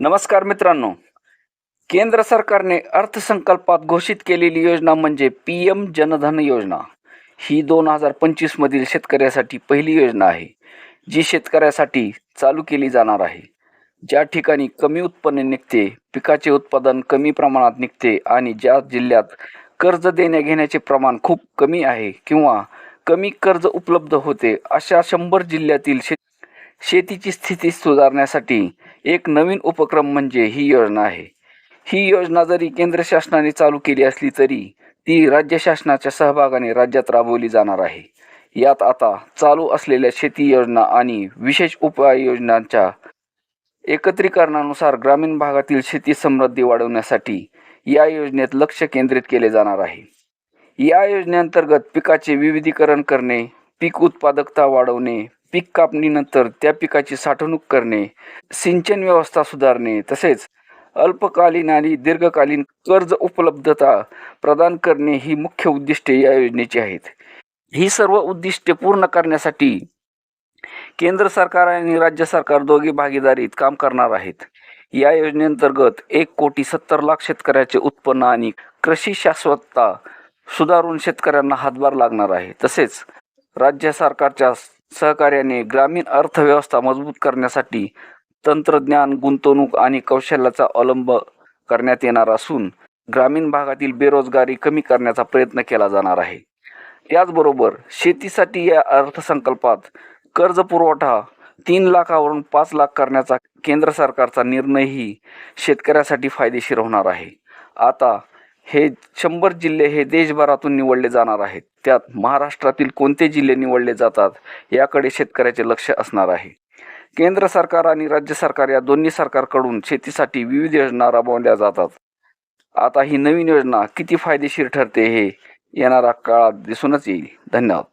नमस्कार मित्रांनो. केंद्र सरकारने अर्थसंकल्पात घोषित केलेली योजना म्हणजे पी एम जनधन योजना. ही दोन हजार पंचवीसमधील शेतकऱ्यासाठी पहिली योजना आहे जी शेतकऱ्यासाठी चालू केली जाणार आहे. ज्या ठिकाणी कमी उत्पन्न निघते पिकाचे उत्पादन कमी प्रमाणात निघते आणि ज्या जिल्ह्यात कर्ज देण्या घेण्याचे प्रमाण खूप कमी आहे किंवा कमी कर्ज उपलब्ध होते अशा शंभर जिल्ह्यातील शेत शेतीची स्थिती सुधारण्यासाठी एक नवीन उपक्रम म्हणजे ही योजना आहे. ही योजना जरी केंद्र शासनाने चालू केली असली तरी ती राज्य शासनाच्या सहभागाने राज्यात राबवली जाणार आहे. यात आता चालू असलेल्या शेती योजना आणि विशेष उपाययोजनांच्या एकत्रीकरणानुसार ग्रामीण भागातील शेती समृद्धी वाढवण्यासाठी या योजनेत लक्ष केंद्रित केले जाणार आहे. या योजनेअंतर्गत पिकाचे विविधीकरण करणे पीक उत्पादकता वाढवणे पीक कापणीनंतर त्या पिकाची साठवणूक करणे सिंचन व्यवस्था सुधारणे तसेच अल्पकालीन आणि दीर्घकालीन कर्ज उपलब्धता प्रदान करणे ही मुख्य उद्दिष्टे या योजनेची आहेत. ही सर्व उद्दिष्टे पूर्ण करण्यासाठी केंद्र सरकार आणि राज्य सरकार दोघे भागीदारीत काम करणार आहेत. या योजनेअंतर्गत एक कोटी सत्तर लाख शेतकऱ्याचे उत्पन्न आणि कृषी शाश्वतता सुधारून शेतकऱ्यांना हातभार लागणार आहे. तसेच राज्य सरकारच्या सहकार्याने ग्रामीण अर्थव्यवस्था मजबूत करण्यासाठी तंत्रज्ञान गुंतवणूक आणि कौशल्याचा अवलंब करण्यात येणार असून ग्रामीण भागातील बेरोजगारी कमी करण्याचा प्रयत्न केला जाणार आहे. त्याचबरोबर शेतीसाठी या अर्थसंकल्पात कर्ज पुरवठा तीन लाखावरून पाच लाख करण्याचा केंद्र सरकारचा निर्णयही शेतकऱ्यासाठी फायदेशीर होणार आहे. आता हे शंभर जिल्हे हे देशभरातून निवडले जाणार आहेत. त्यात महाराष्ट्रातील कोणते जिल्हे निवडले जातात याकडे शेतकऱ्याचे लक्ष असणार आहे. केंद्र सरकार आणि राज्य सरकार या दोन्ही सरकारकडून शेतीसाठी विविध योजना राबवल्या जातात. आता ही नवीन योजना किती फायदेशीर ठरते हे येणारा काळात दिसूनच येईल. धन्यवाद.